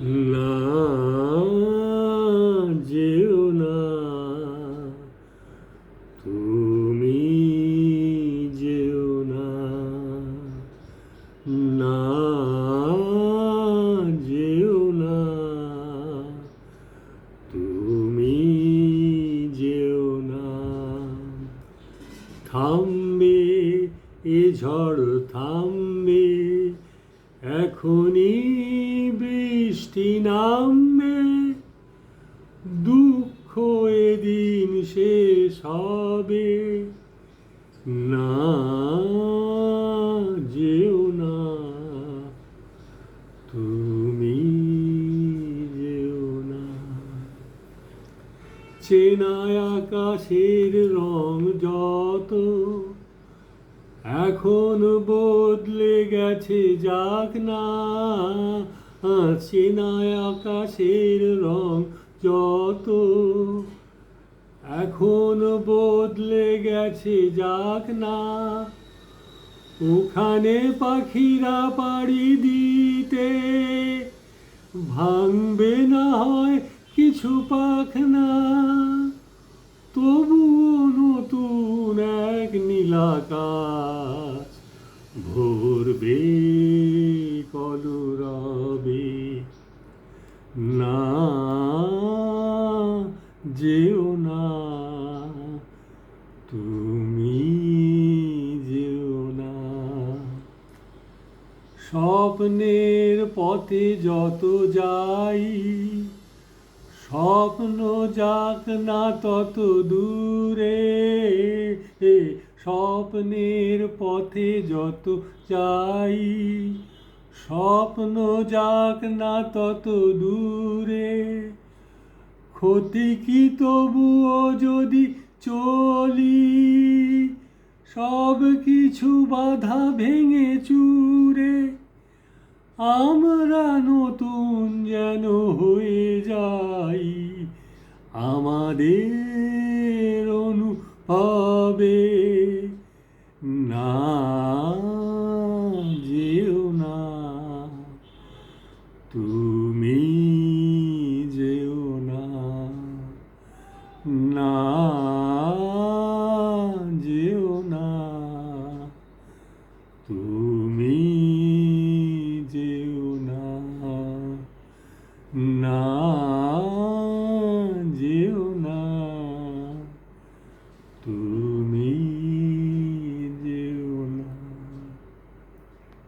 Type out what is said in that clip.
না যেও না। তুমি যেও না। না যেও না। তুমি যেও না। থামবে এ ঝড়, থামবে এখনই বৃষ্টি নামবে, দুঃখ এদিন শেষ হবে। না যেও না, তুমি যেও না। চেনায় আকাশের রং যত এখন বদলে গেছে যাক না। চেনায় আকাশের রং যত। এখন বদলে গেছে যাক না। ওখানে পাখিরা পাড়ি দিতে ভাঙবে না হয় কিছু পাখনা। তবু নতুন এক নীলাকাশ ভরবে কলরবে না, যেও না, তুমি যেও না। স্বপ্নের পথে যত যাই, স্বপ্ন যাক না তত দূরে স্বপ্নের পথে যত যাই, স্বপ্ন যাক না তত দূরে। ক্ষতি কি তবুও যদি চলি, সব কিছু বাধা ভেঙে চুরে। আমরা নতুন যেন হয়ে যাই, আমাদের না, যেও না। তুমি যেও না। না, যেও না। তুমি যেও না। না, যেও না। তুমি